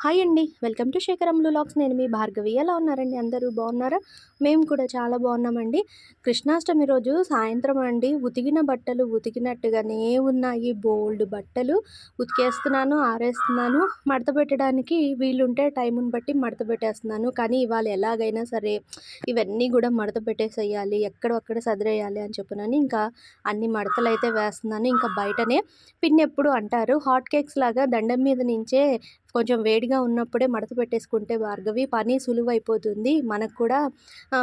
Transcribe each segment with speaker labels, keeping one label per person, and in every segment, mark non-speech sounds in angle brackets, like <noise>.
Speaker 1: Hi అండి. Welcome to శేఖరంలు lakhs నేను మీ భార్గవి. ఎలా ఉన్నారండి? అందరూ బాగున్నారా? మేము కూడా చాలా బాగున్నామండి. కృష్ణాష్టమి రోజు సాయంత్రం అండి. ఉతికిన బట్టలు ఉతికినట్టుగానే ఉన్నాయి. బోల్డ్ బట్టలు ఉతికేస్తున్నాను ఆరేస్తున్నాను. మడత పెట్టడానికి వీలుంటే టైముని బట్టి మడత పెట్టేస్తున్నాను. కానీ ఇవాళ ఎలాగైనా సరే ఇవన్నీ కూడా మడత పెట్టేసేయాలి. ఎక్కడొక్కడ సదిరేయాలి అని చెప్పినాను ఇంకా అన్ని మడతలు అయితే వేస్తున్నాను. ఇంకా బయటనే పిన్ ఎప్పుడు అంటారు? హాట్ కేక్స్ లాగా దండం మీద నుంచే కొంచెం వేడిగా ఉన్నప్పుడే మడత పెట్టేసుకుంటే భార్గవి పని సులువైపోతుంది. మనకు కూడా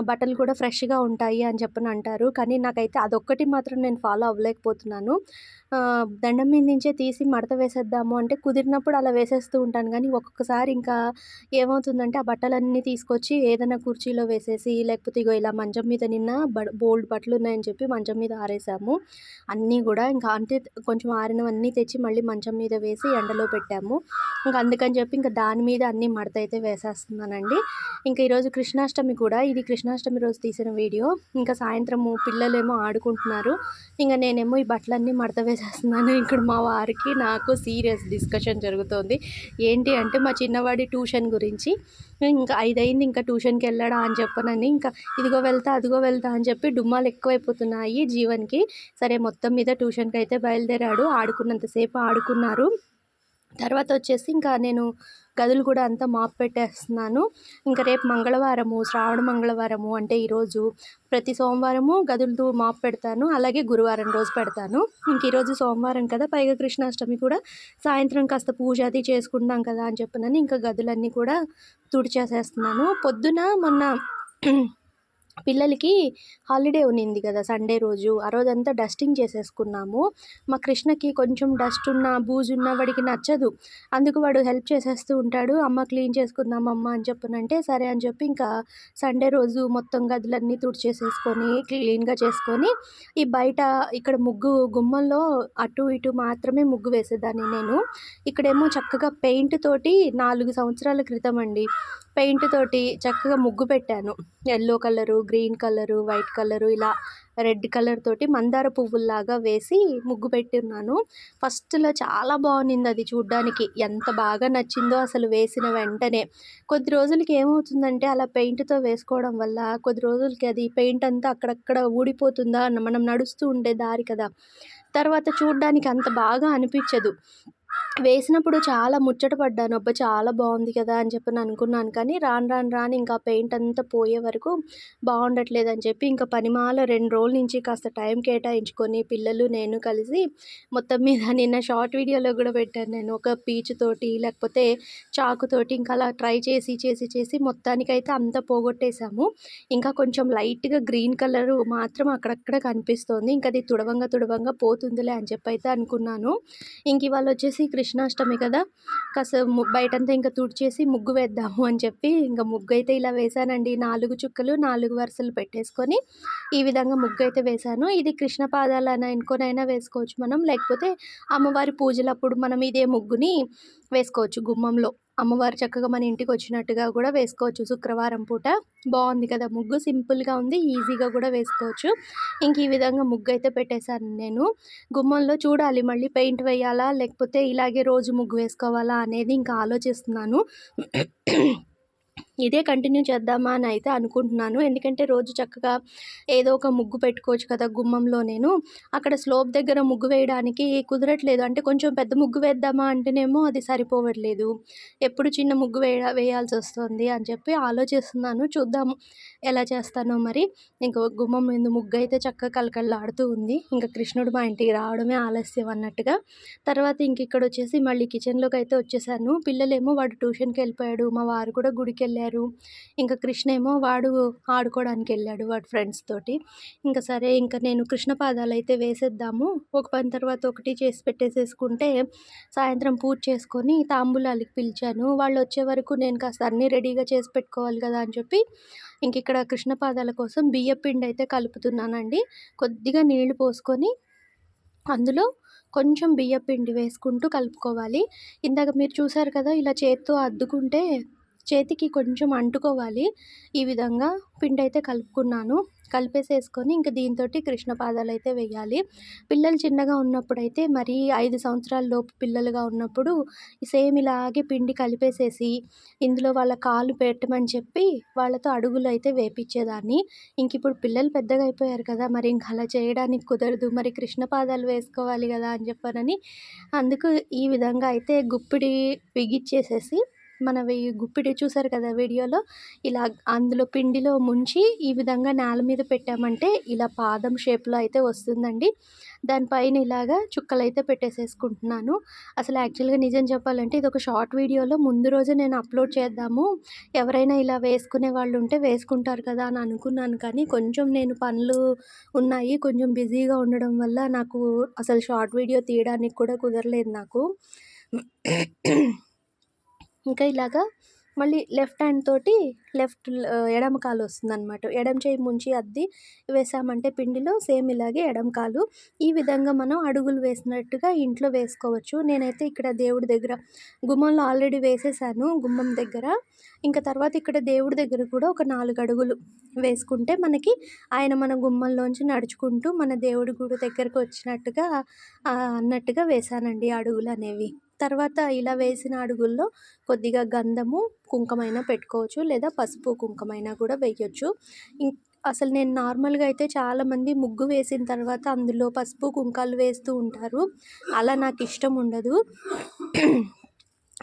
Speaker 1: బట్టలు కూడా ఫ్రెష్గా ఉంటాయి అని చెప్పని అంటారు. కానీ నాకైతే అదొక్కటి మాత్రం నేను ఫాలో అవ్వలేకపోతున్నాను. దండం మీద నుంచే తీసి మడత వేసేద్దాము అంటే కుదిరినప్పుడు అలా వేసేస్తూ ఉంటాను. కానీ ఒక్కొక్కసారి ఇంకా ఏమవుతుందంటే ఆ బట్టలన్నీ తీసుకొచ్చి ఏదైనా కుర్చీలో వేసేసి లేకపోతే ఇగో ఇలా మంచం మీద నిన్న బోల్డ్ బట్టలు ఉన్నాయని చెప్పి మంచం మీద ఆరేసాము. అన్నీ కూడా ఇంకా అంటే కొంచెం ఆరినవన్నీ తెచ్చి మళ్ళీ మంచం మీద వేసి ఎండలో పెట్టాము. ఇంకా అందుకని చెప్పి ఇంకా దాని మీద అన్నీ మడత అయితే వేసేస్తున్నానండి. ఇంకా ఈరోజు కృష్ణాష్టమి కూడా ఇది కృష్ణాష్టమి రోజు తీసిన వీడియో. ఇంకా సాయంత్రము పిల్లలేమో ఆడుకుంటున్నారు. ఇంకా నేనేమో ఈ బట్టలన్నీ మడత వేసేస్తున్నాను. ఇక్కడ మా వారికి నాకు సీరియస్ డిస్కషన్ జరుగుతోంది. ఏంటి అంటే మా చిన్నవాడి ట్యూషన్ గురించి ఇంకా ఐదైంది ఇంకా ట్యూషన్కి వెళ్ళడా అని చెప్పనని ఇంకా ఇదిగో వెళ్తా అదిగో వెళ్తా అని చెప్పి డుమ్మాలు ఎక్కువైపోతున్నాయి జీవన్కి. సరే మొత్తం మీద ట్యూషన్కి అయితే బయలుదేరాడు ఆడుకున్నంతసేపు ఆడుకున్నారు. తర్వాత వచ్చేసి ఇంకా నేను గదులు కూడా అంతా మాప్ పెట్టేస్తున్నాను. ఇంకా రేపు మంగళవారము శ్రావణ మంగళవారము అంటే ఈరోజు ప్రతి సోమవారము గదులతో మాప్ పెడతాను. అలాగే గురువారం రోజు పెడతాను. ఇంక ఈరోజు సోమవారం కదా పైగా కృష్ణాష్టమి కూడా. సాయంత్రం కాస్త పూజ అది చేసుకుంటాం కదా అని చెప్పినని ఇంకా గదులన్నీ కూడా తుడిచేసేస్తున్నాను. పొద్దున మొన్న పిల్లలకి హాలిడే ఉన్నింది కదా సండే రోజు. ఆ రోజంతా డస్టింగ్ చేసేసుకున్నాము. మా కృష్ణకి కొంచెం డస్ట్ ఉన్న బూజు ఉన్న వాడికి నచ్చదు. అందుకు వాడు హెల్ప్ చేసేస్తూ ఉంటాడు. అమ్మ క్లీన్ చేసుకుందాం అమ్మ అని చెప్పనంటే సరే అని చెప్పి ఇంకా సండే రోజు మొత్తం గదులన్నీ తుడిచేసేసుకొని క్లీన్గా చేసుకొని ఈ బయట ఇక్కడ ముగ్గు గుమ్మంలో అటు ఇటు మాత్రమే ముగ్గు వేసేదాన్ని నేను. ఇక్కడేమో చక్కగా పెయింట్ తోటి నాలుగు సంవత్సరాల క్రితం అండి. పెయింట్ తోటి చక్కగా ముగ్గు పెట్టాను. Yellow colour green colour white colour ఇలా రెడ్ కలర్ తోటి మందార పువ్వుల్లాగా వేసి ముగ్గు పెట్టున్నాను. ఫస్ట్లో చాలా బాగుంది అది చూడ్డానికి. ఎంత బాగా నచ్చిందో అసలు వేసిన వెంటనే. కొద్ది రోజులకి ఏమవుతుందంటే అలా పెయింట్తో వేసుకోవడం వల్ల కొద్ది రోజులకి అది పెయింట్ అంతా అక్కడక్కడ ఊడిపోతుందా? మనం నడుస్తూ ఉండే దారి కదా. తర్వాత చూడ్డానికి అంత బాగా అనిపించదు. వేసినప్పుడు చాలా ముచ్చట పడ్డాను. అబ్బా చాలా బాగుంది కదా అని చెప్పి అనుకున్నాను. కానీ రాను రాను రాను ఇంకా పెయింట్ అంతా పోయే వరకు బాగుండట్లేదు అని చెప్పి ఇంకా పనిమాల రెండు రోజుల నుంచి కాస్త టైం కేటాయించుకొని పిల్లలు నేను కలిసి మొత్తం మీద నిన్న షార్ట్ వీడియోలో కూడా పెట్టాను నేను. ఒక పీచు తోటి లేకపోతే చాకుతోటి ఇంకా అలా ట్రై చేసి చేసి చేసి మొత్తానికైతే అంతా పోగొట్టేశాము. ఇంకా కొంచెం లైట్గా గ్రీన్ కలర్ మాత్రం అక్కడక్కడ కనిపిస్తోంది. ఇంకా అది తుడవంగా తుడవంగా పోతుందిలే అని చెప్పి అయితే అనుకున్నాను. ఇంక ఇవాళ వచ్చేసి కృష్ణాష్టమి కదా కాస్త బయటంతా ఇంకా తుడిచేసి ముగ్గు వేద్దాము అని చెప్పి ఇంకా ముగ్గు అయితే ఇలా వేశానండి నాలుగు చుక్కలు నాలుగు వరుసలు పెట్టేసుకొని ఈ విధంగా ముగ్గు అయితే వేశాను ఇది కృష్ణ పాదాలు అని అనుకోనైనా వేసుకోవచ్చు మనం. లేకపోతే అమ్మవారి పూజలప్పుడు మనం ఇదే ముగ్గుని వేసుకోవచ్చు గుమ్మంలో. అమ్మవారు చక్కగా మన ఇంటికి వచ్చినట్టుగా కూడా వేసుకోవచ్చు. శుక్రవారం పూట బాగుంది కదా. ముగ్గు సింపుల్గా ఉంది ఈజీగా కూడా వేసుకోవచ్చు. ఇంక ఈ విధంగా ముగ్గు అయితే పెట్టేశాను నేను. గుమ్మంలో చూడాలి మళ్ళీ పెయింట్ వేయాలా లేకపోతే ఇలాగే రోజు ముగ్గు వేసుకోవాలా అనేది ఇంకా ఆలోచిస్తున్నాను. ఇదే కంటిన్యూ చేద్దామా అని అయితే అనుకుంటున్నాను. ఎందుకంటే రోజు చక్కగా ఏదో ఒక ముగ్గు పెట్టుకోవచ్చు కదా గుమ్మంలో నేను. అక్కడ స్లోప్ దగ్గర ముగ్గు వేయడానికి కుదరట్లేదు. అంటే కొంచెం పెద్ద ముగ్గు వేద్దామా అంటేనేమో అది సరిపోవట్లేదు. ఎప్పుడు చిన్న ముగ్గు వేయ వేయాల్సి వస్తుంది అని చెప్పి ఆలోచిస్తున్నాను. చూద్దాము ఎలా చేస్తానో మరి. ఇంకా గుమ్మం ముందు ముగ్గు అయితే చక్కగా కలకళ్ళాడుతూ ఉంది. ఇంకా కృష్ణుడు మా ఇంటికి రావడమే ఆలస్యం అన్నట్టుగా. తర్వాత ఇంక ఇక్కడ వచ్చేసి మళ్ళీ కిచెన్లోకి అయితే వచ్చేసాను. పిల్లలేమో వాడు ట్యూషన్కి వెళ్ళిపోయాడు. మా వారు కూడా గుడికి వెళ్ళారు. వెళ్ళారు ఇంకా కృష్ణ ఏమో వాడు ఆడుకోవడానికి వెళ్ళాడు వాడు ఫ్రెండ్స్ తోటి. ఇంకా సరే ఇంకా నేను కృష్ణ పాదాలు అయితే వేసేద్దాము. ఒక పని తర్వాత ఒకటి చేసి పెట్టేసేసుకుంటే సాయంత్రం పూజ చేసుకొని తాంబూలాలకి పిలిచాను. వాళ్ళు వచ్చే వరకు నేను కాస్త అన్నీ రెడీగా చేసి పెట్టుకోవాలి కదా అని చెప్పి ఇంక ఇక్కడ కృష్ణ పాదాల కోసం బియ్య పిండి అయితే కలుపుతున్నానండి. కొద్దిగా నీళ్ళు పోసుకొని అందులో కొంచెం బియ్య పిండి వేసుకుంటూ కలుపుకోవాలి. ఇందాక మీరు చూసారు కదా ఇలా చేత్తో అద్దుకుంటే చేతికి కొంచెం అంటుకోవాలి. ఈ విధంగా పిండి అయితే కలుపుకున్నాను. కలిపేసేసుకొని ఇంక దీంతో కృష్ణ పాదాలు అయితే వేయాలి. పిల్లలు చిన్నగా ఉన్నప్పుడు అయితే మరీ ఐదు సంవత్సరాల లోపు పిల్లలుగా ఉన్నప్పుడు సేమ్ ఇలాగే పిండి కలిపేసేసి ఇందులో వాళ్ళ కాలు పెట్టమని చెప్పి వాళ్ళతో అడుగులు అయితే వేపించేదాన్ని ఇంక ఇప్పుడు పిల్లలు పెద్దగా అయిపోయారు కదా మరి ఇంక అలా చేయడానికి కుదరదు. మరి కృష్ణ పాదాలు వేసుకోవాలి కదా అని చెప్పానని అందుకు ఈ విధంగా అయితే గుప్పిడి బిగిచ్చేసేసి మనవి గుప్పిడి చూసారు కదా వీడియోలో? ఇలా అందులో పిండిలో ముంచి ఈ విధంగా నేల మీద పెట్టామంటే ఇలా పాదం షేప్లో అయితే వస్తుందండి. దానిపైన ఇలాగా చుక్కలు అయితే పెట్టేసేసుకుంటున్నాను. అసలు యాక్చువల్గా నిజం చెప్పాలంటే ఇది ఒక షార్ట్ వీడియోలో ముందు రోజే నేను అప్లోడ్ చేద్దాము. ఎవరైనా ఇలా వేసుకునే వాళ్ళు ఉంటే వేసుకుంటారు కదా అని అనుకున్నాను కానీ కొంచెం నేను పనులు ఉన్నాయి. కొంచెం బిజీగా ఉండడం వల్ల నాకు అసలు షార్ట్ వీడియో తీయడానికి కూడా కుదరలేదు నాకు. ఇంకా ఇలాగా మళ్ళీ లెఫ్ట్ హ్యాండ్ తోటి లెఫ్ట్ ఎడమ కాలు వస్తుందన్నమాట. ఎడమ చేయి ముంచి అద్ది వేసామంటే పిండిలో సేమ్ ఇలాగే ఎడమ కాలు. ఈ విధంగా మనం అడుగులు వేసినట్టుగా ఇంట్లో వేసుకోవచ్చు. నేనైతే ఇక్కడ దేవుడి దగ్గర గుమ్మంలో ఆల్రెడీ వేసేసాను గుమ్మం దగ్గర. ఇంకా తర్వాత ఇక్కడ దేవుడి దగ్గర కూడా ఒక నాలుగు అడుగులు వేసుకుంటే మనకి ఆయన మన గుమ్మంలోంచి నడుచుకుంటూ మన దేవుడి గుడి దగ్గరకు వచ్చినట్టుగా అన్నట్టుగా వేసానండి అడుగులు అనేవి. తర్వాత ఇలా వేసిన అడుగుల్లో కొద్దిగా గంధము కుంకుమైనా పెట్టుకోవచ్చు లేదా పసుపు కుంకుమైనా కూడా వేయొచ్చు. అసలు నేను నార్మల్గా అయితే చాలామంది ముగ్గు వేసిన తర్వాత అందులో పసుపు కుంకాలు వేస్తూ ఉంటారు. అలా నాకు ఇష్టం ఉండదు.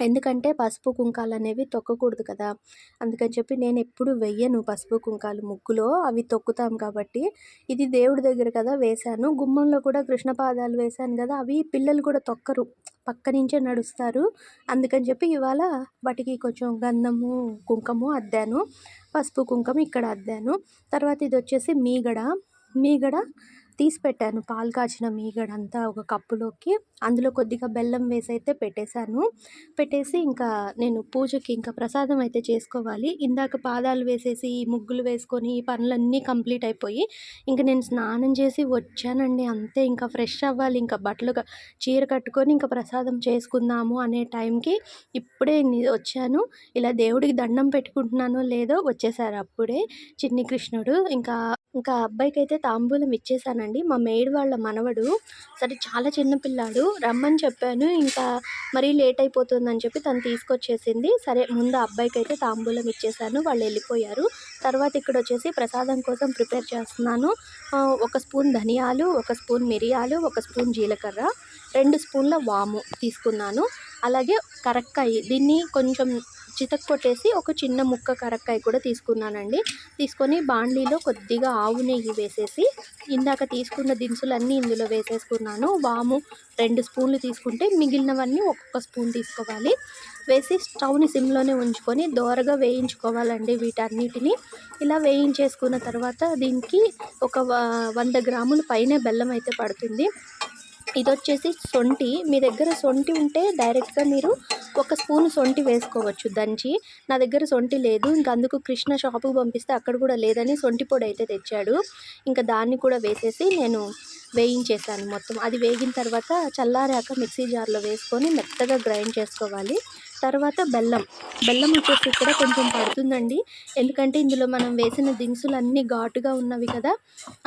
Speaker 1: ఎందుకంటే పసుపు కుంకాలు అనేవి తొక్కకూడదు కదా. అందుకని చెప్పి నేను ఎప్పుడు వెయ్యను పసుపు కుంకాలు ముగ్గులో. అవి తొక్కుతాం కాబట్టి ఇది దేవుడి దగ్గర కదా వేశాను. గుమ్మంలో కూడా కృష్ణ పాదాలు వేశాను కదా అవి పిల్లలు కూడా తొక్కరు. పక్క నుంచే నడుస్తారు. అందుకని చెప్పి ఇవాళ వాటికి కొంచెం గంధము కుంకము అద్దాను. పసుపు కుంకం ఇక్కడ అద్దాను. తర్వాత ఇది వచ్చేసి మీగడ. మీగడ తీసి పెట్టాను. పాలు కాచిన మీగడంతా ఒక కప్పులోకి. అందులో కొద్దిగా బెల్లం వేసి అయితే పెట్టేశాను. పెట్టేసి ఇంకా నేను పూజకి ఇంకా ప్రసాదం అయితే చేసుకోవాలి. ఇందాక పాదాలు వేసేసి ముగ్గులు వేసుకొని ఈ పనులన్నీ కంప్లీట్ అయిపోయి ఇంకా నేను స్నానం చేసి వచ్చానండి. అంతే ఇంకా ఫ్రెష్ అవ్వాలి. ఇంకా బట్టలు చీర కట్టుకొని ఇంకా ప్రసాదం చేసుకుందాము అనే టైంకి ఇప్పుడే వచ్చాను. ఇలా దేవుడికి దండం పెట్టుకుంటున్నానో లేదో వచ్చేసారు అప్పుడే. చిన్ని కృష్ణుడు. ఇంకా ఇంకా అబ్బాయికి అయితే తాంబూలం ఇచ్చేసానండి. మా మేడ్ వాళ్ళ మనవడు సరే చాలా చిన్న పిల్లాడు రమ్మని చెప్పాను ఇంకా మరీ లేట్ అయిపోతుందని చెప్పి తను తీసుకొచ్చేసింది. సరే ముందు అబ్బాయికి అయితే తాంబూలం ఇచ్చేసాను వాళ్ళు వెళ్ళిపోయారు. తర్వాత ఇక్కడ వచ్చేసి ప్రసాదం కోసం ప్రిపేర్ చేస్తున్నాను. ఒక స్పూన్ ధనియాలు ఒక స్పూన్ మిరియాలు ఒక స్పూన్ జీలకర్ర రెండు స్పూన్ల వాము తీసుకున్నాను. అలాగే కరక్కాయి దీన్ని కొంచెం చితక్ కొట్టేసి ఒక చిన్న ముక్క కరక్కాయ కూడా తీసుకున్నానండి. తీసుకొని బాండ్లీలో కొద్దిగా ఆవు నెయ్యి వేసేసి ఇందాక తీసుకున్న దినుసులన్నీ ఇందులో వేసేసుకున్నాను. వాము రెండు స్పూన్లు తీసుకుంటే మిగిలినవన్నీ ఒక్కొక్క స్పూన్ తీసుకోవాలి. వేసి స్టవ్ని సిమ్లోనే ఉంచుకొని దోరగా వేయించుకోవాలండి వీటన్నిటిని. ఇలా వేయించేసుకున్న తర్వాత దీనికి ఒక వంద గ్రాముల పైనే బెల్లం అయితే పడుతుంది. ఇది వచ్చేసి సొంటి. మీ దగ్గర సొంటి ఉంటే డైరెక్ట్గా మీరు ఒక స్పూన్ సొంటి వేసుకోవచ్చు. దంచి నా దగ్గర సొంటి లేదు ఇంకా అందుకు కృష్ణ షాపుకి పంపిస్తే అక్కడ కూడా లేదని సొంటి పొడి అయితే తెచ్చాడు. ఇంకా దాన్ని కూడా వేసేసి నేను వేయించేసాను మొత్తం. అది వేగిన తర్వాత చల్లారాక మిక్సీ జార్లో వేసుకొని మెత్తగా గ్రైండ్ చేసుకోవాలి. తర్వాత బెల్లం. బెల్లం వచ్చేసి కూడా కొంచెం పడుతుందండి. ఎందుకంటే ఇందులో మనం వేసిన దినుసులు అన్నీ ఘాటుగా ఉన్నవి కదా.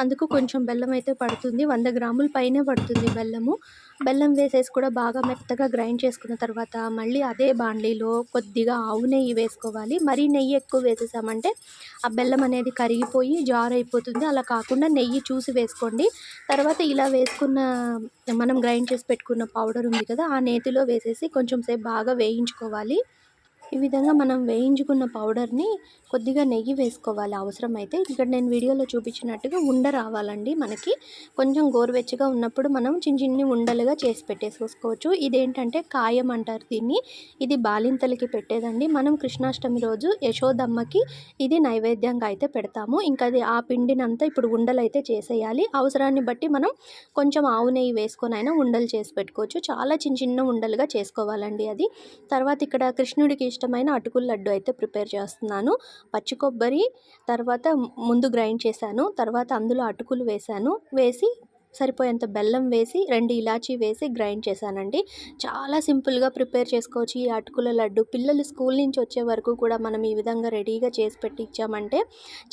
Speaker 1: అందుకు కొంచెం బెల్లం అయితే పడుతుంది. వంద గ్రాముల పైనే పడుతుంది బెల్లము. బెల్లం వేసేసి కూడా బాగా మెత్తగా గ్రైండ్ చేసుకున్న తర్వాత మళ్ళీ అదే బాండీలో కొద్దిగా ఆవు నెయ్యి వేసుకోవాలి. మరీ నెయ్యి ఎక్కువ వేసేసామంటే ఆ బెల్లం అనేది కరిగిపోయి జార్ అయిపోతుంది అలా కాకుండా నెయ్యి చూసి వేసుకోండి. తర్వాత ఇలా వేసుకున్న మనం గ్రైండ్ చేసి పెట్టుకున్న పౌడర్ ఉంది కదా ఆ నేతిలో వేసేసి కొంచెం సేపు బాగా వేయించుకోవాలి. ఈ విధంగా మనం వేయించుకున్న పౌడర్ని కొద్దిగా నెయ్యి వేసుకోవాలి. అవసరమైతే ఇక్కడ నేను వీడియోలో చూపించినట్టుగా ఉండ రావాలండి మనకి. కొంచెం గోరువెచ్చగా ఉన్నప్పుడు మనం చిన్న చిన్ని ఉండలుగా చేసి పెట్టేసుకోవచ్చు ఇదేంటంటే కాయం అంటారు దీన్ని. ఇది బాలింతలకి పెట్టేదండి. మనం కృష్ణాష్టమి రోజు యశోదమ్మకి ఇది నైవేద్యంగా అయితే పెడతాము. ఇంకా అది ఆ పిండినంతా ఇప్పుడు ఉండలు అయితే చేసేయాలి. అవసరాన్ని బట్టి మనం కొంచెం ఆవు నెయ్యి వేసుకొని అయినా ఉండలు చేసి పెట్టుకోవచ్చు. చాలా చిన్న చిన్న ఉండలుగా చేసుకోవాలండి అది. తర్వాత ఇక్కడ కృష్ణుడికి ఇష్టమైన అటుకుల లడ్డు అయితే ప్రిపేర్ చేస్తున్నాను. పచ్చి కొబ్బరి తర్వాత ముందు గ్రైండ్ చేశాను. తర్వాత అందులో అటుకులు వేశాను. వేసి సరిపోయేంత బెల్లం వేసి రెండు ఇలాచీ వేసి గ్రైండ్ చేశానండి. చాలా సింపుల్గా ప్రిపేర్ చేసుకోవచ్చు ఈ అటుకుల లడ్డు. పిల్లలు స్కూల్ నుంచి వచ్చే వరకు కూడా మనం ఈ విధంగా రెడీగా చేసి పెట్టి ఇచ్చామంటే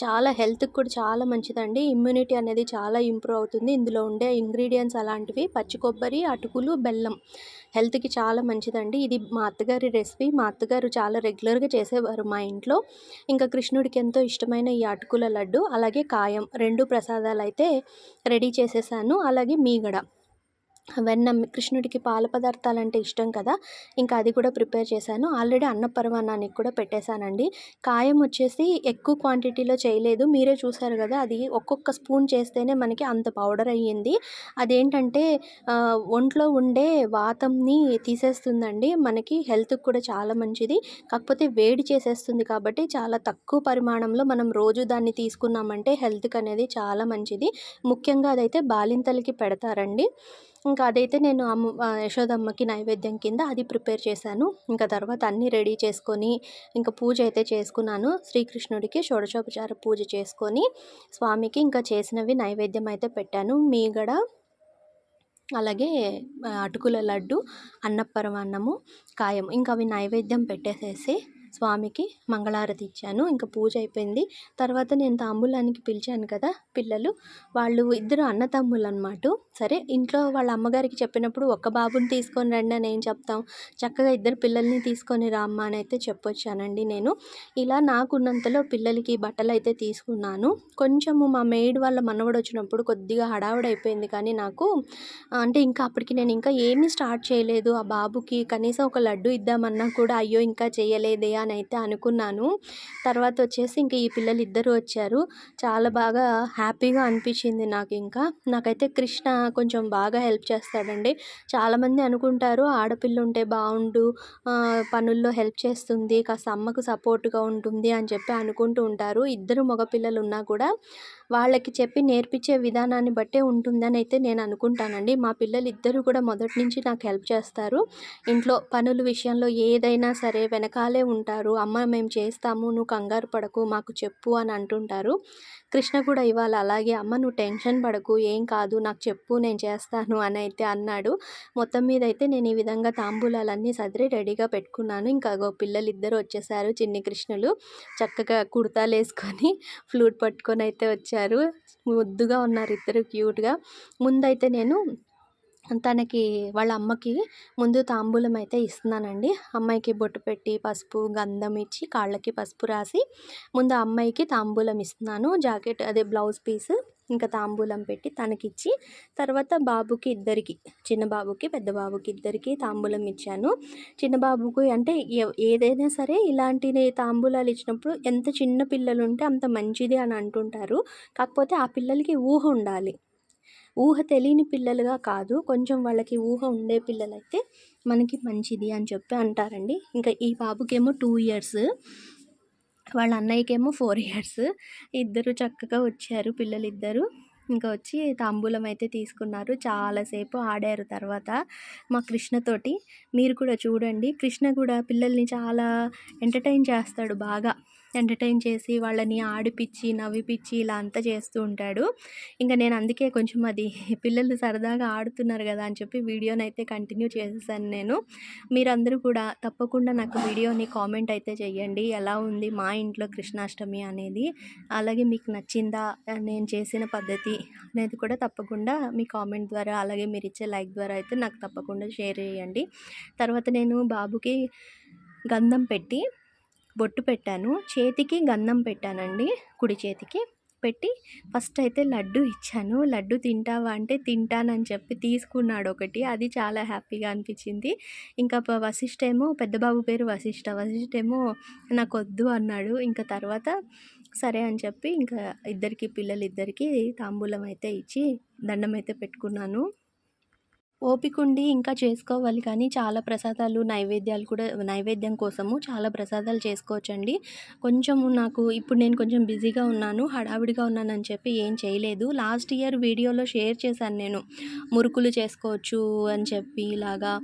Speaker 1: చాలా హెల్త్కి కూడా చాలా మంచిదండి. ఇమ్యూనిటీ అనేది చాలా ఇంప్రూవ్ అవుతుంది. ఇందులో ఉండే ఇంగ్రీడియంట్స్ అలాంటివి పచ్చి కొబ్బరి అటుకులు బెల్లం హెల్త్కి చాలా మంచిదండి. ఇది మా అత్తగారి రెసిపీ. మా అత్తగారు చాలా రెగ్యులర్గా చేసేవారు మా ఇంట్లో. ఇంకా కృష్ణుడికి ఎంతో ఇష్టమైన ఈ అటుకుల లడ్డు అలాగే కాయం రెండు ప్రసాదాలు అయితే రెడీ చేసేసాను. అలాగే మీగడ. వెన్న కృష్ణుడికి పాల పదార్థాలు అంటే ఇష్టం కదా ఇంకా అది కూడా ప్రిపేర్ చేశాను. ఆల్రెడీ అన్నపరమానానికి కూడా పెట్టేశానండి. కాయం వచ్చేసి ఎక్కువ క్వాంటిటీలో చేయలేదు. మీరే చూసారు కదా అది ఒక్కొక్క స్పూన్ చేస్తేనే మనకి అంత పౌడర్ అయ్యింది. అదేంటంటే ఒంట్లో ఉండే వాతంని తీసేస్తుందండి. మనకి హెల్త్కి కూడా చాలా మంచిది. కాకపోతే వేడి చేసేస్తుంది కాబట్టి చాలా తక్కువ పరిమాణంలో మనం రోజు దాన్ని తీసుకున్నామంటే హెల్త్కి అనేది చాలా మంచిది. ముఖ్యంగా అదైతే బాలింతలకి పెడతారండి. ఇంకా అదైతే నేను అమ్మ యశోదమ్మకి నైవేద్యం కింద అది ప్రిపేర్ చేశాను. ఇంకా తర్వాత అన్నీ రెడీ చేసుకొని ఇంకా పూజ అయితే చేసుకున్నాను. శ్రీకృష్ణుడికి షోడశోపచార పూజ చేసుకొని స్వామికి ఇంకా చేసినవి నైవేద్యం అయితే పెట్టాను. మీగడ అలాగే అటుకుల లడ్డు అన్నపరమాన్నము కాయం ఇంకా అవి నైవేద్యం పెట్టేసేసి స్వామికి మంగళారతి ఇచ్చాను. ఇంకా పూజ అయిపోయింది. తర్వాత నేను తాంబూలానికి పిలిచాను కదా పిల్లలు. వాళ్ళు ఇద్దరు అన్నతమ్ములు అనమాట సరే ఇంట్లో వాళ్ళ అమ్మగారికి చెప్పినప్పుడు ఒక్క బాబుని తీసుకొని రండి అని ఏం చెప్తాం? చక్కగా ఇద్దరు పిల్లల్ని తీసుకొని రామ్మ అని అయితే చెప్పొచ్చానండి నేను. ఇలా నాకున్నంతలో పిల్లలకి బట్టలు అయితే తీసుకున్నాను. కొంచెము మా మెయిడ్ వాళ్ళ మనవడు వచ్చినప్పుడు కొద్దిగా హడావుడైపోయింది కానీ నాకు అంటే ఇంకా అప్పటికి నేను ఇంకా ఏమీ స్టార్ట్ చేయలేదు. ఆ బాబుకి కనీసం ఒక లడ్డు ఇద్దామన్నా కూడా అయ్యో ఇంకా చేయలేదే అని అయితే అనుకున్నాను. తర్వాత వచ్చేసి ఇంకా ఈ పిల్లలు ఇద్దరు వచ్చారు. చాలా బాగా హ్యాపీగా అనిపించింది నాకు ఇంకా. నాకైతే కృష్ణ కొంచెం బాగా హెల్ప్ చేస్తాడండి. చాలామంది అనుకుంటారు ఆడపిల్ల ఉంటే బాగుండు పనుల్లో హెల్ప్ చేస్తుంది కాస్త అమ్మకు సపోర్ట్గా ఉంటుంది అని చెప్పి అనుకుంటూ ఉంటారు. ఇద్దరు మగపిల్లలు ఉన్నా కూడా వాళ్ళకి చెప్పి నేర్పించే విధానాన్ని బట్టే ఉంటుందని అయితే నేను అనుకుంటానండి. మా పిల్లలు ఇద్దరు కూడా మొదటి నుంచి నాకు హెల్ప్ చేస్తారు. ఇంట్లో పనుల విషయంలో ఏదైనా సరే వెనకాలే ఉంటారు. అమ్మ మేము చేస్తాము నువ్వు కంగారు పడకు మాకు చెప్పు అని అంటుంటారు. కృష్ణ కూడా ఇవాళ అలాగే అమ్మ నువ్వు టెన్షన్ పడకు ఏం కాదు నాకు చెప్పు నేను చేస్తాను అని అయితే అన్నాడు. మొత్తం మీద అయితే నేను ఈ విధంగా తాంబూలాలన్నీ సదిరి రెడీగా పెట్టుకున్నాను. ఇంకా పిల్లలు ఇద్దరు వచ్చేసారు చిన్ని కృష్ణులు. చక్కగా కుర్తాలు వేసుకొని ఫ్లూట్ పట్టుకొని అయితే వచ్చారు. ముద్దుగా ఉన్నారు ఇద్దరు క్యూట్గా. ముందైతే నేను తనకి వాళ్ళ అమ్మకి ముందు తాంబూలం అయితే ఇస్తున్నానండి. అమ్మాయికి బొట్టు పెట్టి పసుపు గంధం ఇచ్చి కాళ్ళకి పసుపు రాసి ముందు అమ్మాయికి తాంబూలం ఇస్తున్నాను. జాకెట్ అదే బ్లౌజ్ పీస్ ఇంకా తాంబూలం పెట్టి తనకిచ్చి తర్వాత బాబుకి ఇద్దరికి చిన్న బాబుకి పెద్ద బాబుకి ఇద్దరికి తాంబూలం ఇచ్చాను. చిన్న బాబుకి అంటే ఏదైనా సరే ఇలాంటి తాంబూలాలు ఇచ్చినప్పుడు ఎంత చిన్న పిల్లలు ఉంటే అంత మంచిది అని అంటుంటారు. కాకపోతే ఆ పిల్లలకి ఊహ ఉండాలి. ఊహ తెలియని పిల్లలుగా కాదు. కొంచెం వాళ్ళకి ఊహ ఉండే పిల్లలైతే మనకి మంచిది అని చెప్పి అంటారండి. ఇంకా ఈ బాబుకేమో టూ ఇయర్స్ వాళ్ళ అన్నయ్యకేమో ఫోర్ ఇయర్స్ ఇద్దరు చక్కగా వచ్చారు పిల్లలు ఇద్దరు ఇంకా వచ్చి తాంబూలం అయితే తీసుకున్నారు. చాలాసేపు ఆడారు తర్వాత మా కృష్ణతోటి మీరు కూడా చూడండి. కృష్ణ కూడా పిల్లల్ని చాలా ఎంటర్టైన్ చేస్తాడు బాగా. ఎంటర్టైన్ చేసి వాళ్ళని ఆడిపిచ్చి నవ్విపిచ్చి ఇలా అంతా చేస్తూ ఉంటాడు. ఇంకా నేను అందుకే కొంచెం అది <laughs> పిల్లలు సరదాగా ఆడుతున్నారు కదా అని చెప్పి వీడియోని అయితే కంటిన్యూ చేసేసాను నేను. మీరందరూ కూడా తప్పకుండా నాకు వీడియోని కామెంట్ అయితే చేయండి ఎలా ఉంది మా ఇంట్లో కృష్ణాష్టమి అనేది? అలాగే మీకు నచ్చిందా? నేను చేసిన పద్ధతి అనేది కూడా తప్పకుండా మీ కామెంట్ ద్వారా అలాగే మీరు ఇచ్చే లైక్ ద్వారా అయితే నాకు తప్పకుండా షేర్ చేయండి. తర్వాత నేను బాబుకి గంధం పెట్టి బొట్టు పెట్టాను. చేతికి గంధం పెట్టానండి కుడి చేతికి పెట్టి. ఫస్ట్ అయితే లడ్డు ఇచ్చాను. లడ్డు తింటావా అంటే తింటానని చెప్పి తీసుకున్నాడు ఒకటి. అది చాలా హ్యాపీగా అనిపించింది. ఇంకా వశిష్ఠ ఏమో పెద్ద బాబు పేరు వశిష్ఠ వశిష్ఠ ఏమో నాకు వద్దు అన్నాడు. ఇంకా తర్వాత సరే అని చెప్పి ఇంకా ఇద్దరికి పిల్లలు ఇద్దరికి తాంబూలం అయితే ఇచ్చి దండం అయితే పెట్టుకున్నాను. ఓపికండి ఇంకా చేసుకోవాలి. కానీ చాలా ప్రసాదాలు నైవేద్యాలు కూడా నైవేద్యం కోసము చాలా ప్రసాదాలు చేసుకోవచ్చండి. కొంచెము నాకు ఇప్పుడు నేను కొంచెం బిజీగా ఉన్నాను హడావిడిగా ఉన్నానని చెప్పి ఏం చేయలేదు. లాస్ట్ ఇయర్ వీడియోలో షేర్ చేశాను నేను. మురుకులు చేసుకోవచ్చు అని చెప్పి ఇలాగా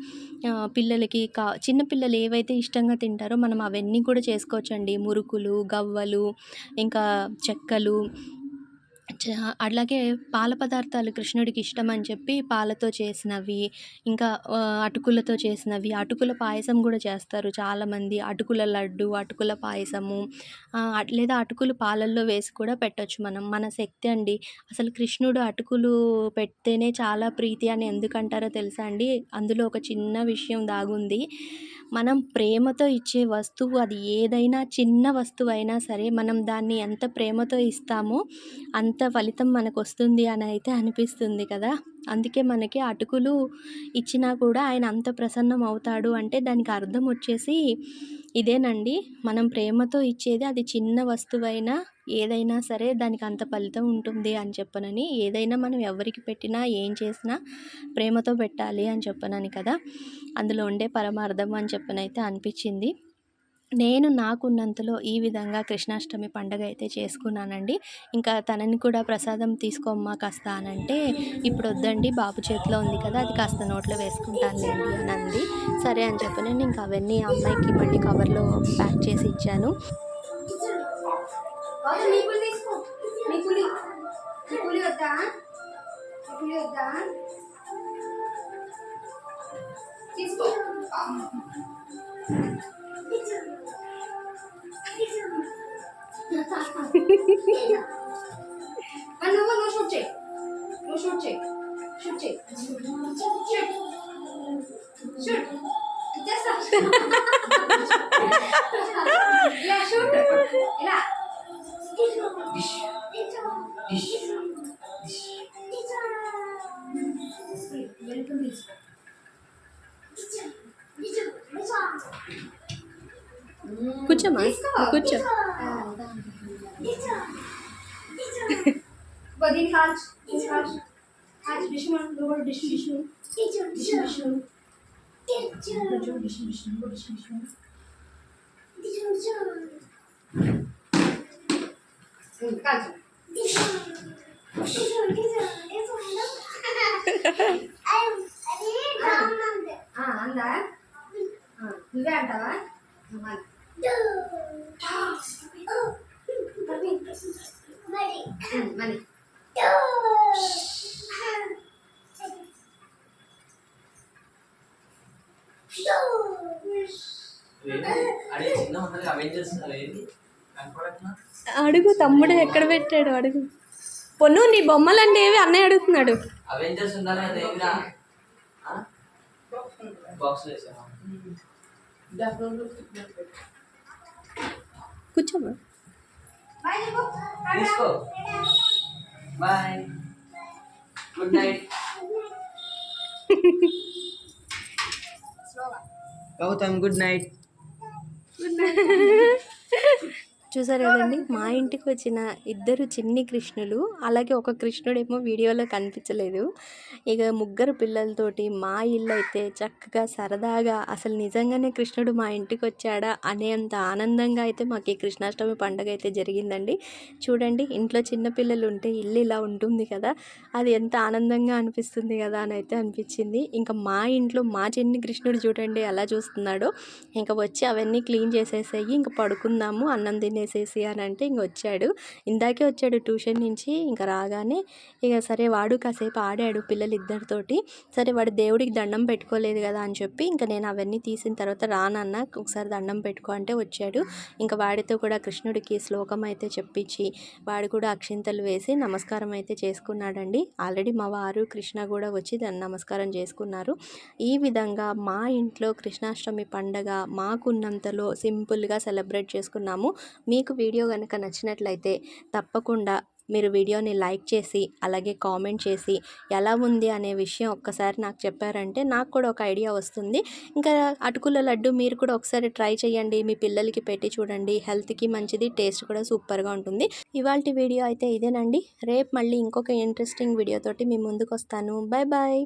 Speaker 1: పిల్లలకి కా చిన్నపిల్లలు ఏవైతే ఇష్టంగా తింటారో మనం అవన్నీ కూడా చేసుకోవచ్చండి. మురుకులు గవ్వలు ఇంకా చెక్కలు అట్లాగే పాల పదార్థాలు కృష్ణుడికి ఇష్టం అని చెప్పి పాలతో చేసినవి ఇంకా అటుకులతో చేసినవి అటుకుల పాయసం కూడా చేస్తారు చాలామంది. అటుకుల లడ్డు అటుకుల పాయసము లేదా అటుకులు పాలల్లో వేసి కూడా పెట్టచ్చు మనం. మన శక్తి అండి. అసలు కృష్ణుడు అటుకులు పెడితేనే చాలా ప్రీతి అని ఎందుకంటారో తెలుసా అండి? అందులో ఒక చిన్న విషయం దాగుంది. మనం ప్రేమతో ఇచ్చే వస్తువు అది ఏదైనా చిన్న వస్తువు అయినా సరే మనం దాన్ని ఎంత ప్రేమతో ఇస్తామో అంత ఫలితం మనకు వస్తుంది అని అయితే అనిపిస్తుంది కదా. అందుకే మనకి అటుకులు ఇచ్చినా కూడా ఆయన అంత ప్రసన్నం అవుతాడు అంటే దానికి అర్థం వచ్చేసి ఇదేనండి. మనం ప్రేమతో ఇచ్చేది అది చిన్న వస్తువైనా ఏదైనా సరే దానికి అంత ఫలితం ఉంటుంది అని చెప్పనని ఏదైనా మనం ఎవరికి పెట్టినా ఏం చేసినా ప్రేమతో పెట్టాలి అని చెప్పనని కదా. అందులో ఉండే పరమార్థం అని చెప్పనైతే అనిపించింది. నేను నాకున్నంతలో ఈ విధంగా కృష్ణాష్టమి పండగ అయితే చేసుకున్నానండి. ఇంకా తనని కూడా ప్రసాదం తీసుకోమ్మా కాస్త అనంటే ఇప్పుడు వద్దండి బాబు చేతిలో ఉంది కదా అది కాస్త నోట్లో వేసుకుంటానులేండి అని అంది. సరే అని చెప్పి నేను ఇంకా అవన్నీ ఆ అమ్మాయికి మళ్ళీ కవర్లో ప్యాక్ చేసి ఇచ్చాను.
Speaker 2: తీసుకో. నీ పులి నీ పులి వద్దా నీ పులి వద్దా తీసుకో మరి నువ్వు నువ్వు షూట్ చేయి నువ్వు షూట్ చేయి షూట్ చేయి షూట్ షూట్ చేస్తా ఇలా షూట్ ఇలా వెల్కమ్ తీసుకో
Speaker 1: కూర్చోమా కూర్చో
Speaker 2: Bishman, Bishman, Bishman, Lord Bishman, Bishman, Lord Bishman, Bishman. Hmm, కాదు. ఆ, అందా ఆ, నువ్వే అంటావా ఆ, మరి. ఉమ్, మరి
Speaker 1: అడుగు తమ్ముడు ఎక్కడ పెట్టాడు? అడుగు. పొన్ను నీ బొమ్మలు అంటే ఏవి? అన్నయ్య అడుగుతున్నాడు.
Speaker 3: అవెంజర్స్ ఉండాలి బాక్స్
Speaker 1: కూర్చోమా
Speaker 2: బాయ్ చెప్పు
Speaker 3: తీసుకో బాయ్ గుడ్ నైట్
Speaker 2: స్లోగా
Speaker 3: గౌతమ్ గుడ్ నైట్
Speaker 1: చూసారు కదండి? మా ఇంటికి వచ్చిన ఇద్దరు చిన్ని కృష్ణులు అలాగే ఒక కృష్ణుడేమో వీడియోలో కనిపించలేదు. ఇక ముగ్గురు పిల్లలతోటి మా ఇల్లు అయితే చక్కగా సరదాగా అసలు నిజంగానే కృష్ణుడు మా ఇంటికి వచ్చాడా అనేంత ఆనందంగా అయితే మాకు ఈ కృష్ణాష్టమి పండుగ అయితే జరిగిందండి. చూడండి ఇంట్లో చిన్న పిల్లలు ఉంటే ఇల్లు ఇలా ఉంటుంది కదా అది ఎంత ఆనందంగా అనిపిస్తుంది కదా అని అయితే అనిపించింది. ఇంకా మా ఇంట్లో మా చిన్ని కృష్ణుడు చూడండి ఎలా చూస్తున్నాడో ఇంకా వచ్చి అవన్నీ క్లీన్ చేసేసాయి ఇంకా పడుకుందాము అన్నం తినేసేసి అని అంటే ఇంక వచ్చాడు. ఇందాకే వచ్చాడు ట్యూషన్ నుంచి ఇంకా రాగానే ఇక సరే వాడు కాసేపు ఆడాడు పిల్లలు ఇద్దరితోటి సరే వాడు దేవుడికి దండం పెట్టుకోలేదు కదా అని చెప్పి ఇంకా నేను అవన్నీ తీసిన తర్వాత రానన్న ఒకసారి దండం పెట్టుకో అంటే వచ్చాడు. ఇంకా వాడితో కూడా కృష్ణుడికి శ్లోకం అయితే చెప్పించి వాడు కూడా అక్షింతలు వేసి నమస్కారం అయితే చేసుకున్నాడండి. ఆల్రెడీ మా వారు కృష్ణ కూడా వచ్చి దాన్ని నమస్కారం చేసుకున్నారు. ఈ విధంగా మా ఇంట్లో కృష్ణాష్టమి పండగ మాకున్నంతలో సింపుల్గా సెలబ్రేట్ చేసుకున్నాము. మీకు వీడియో కనుక నచ్చినట్లయితే తప్పకుండా మీరు వీడియోని లైక్ చేసి అలాగే కామెంట్ చేసి ఎలా ఉంది అనే విషయం ఒక్కసారి నాకు చెప్పారంటే నాకు కూడా ఒక ఐడియా వస్తుంది. ఇంకా అటుకుల లడ్డు మీరు కూడా ఒకసారి ట్రై చేయండి. మీ పిల్లలకి పెట్టి చూడండి. హెల్త్కి మంచిది టేస్ట్ కూడా సూపర్గా ఉంటుంది. ఇవాళ వీడియో అయితే ఇదేనండి. రేపు మళ్ళీ ఇంకొక ఇంట్రెస్టింగ్ వీడియోతోటి మీ ముందుకు వస్తాను బాయ్ బాయ్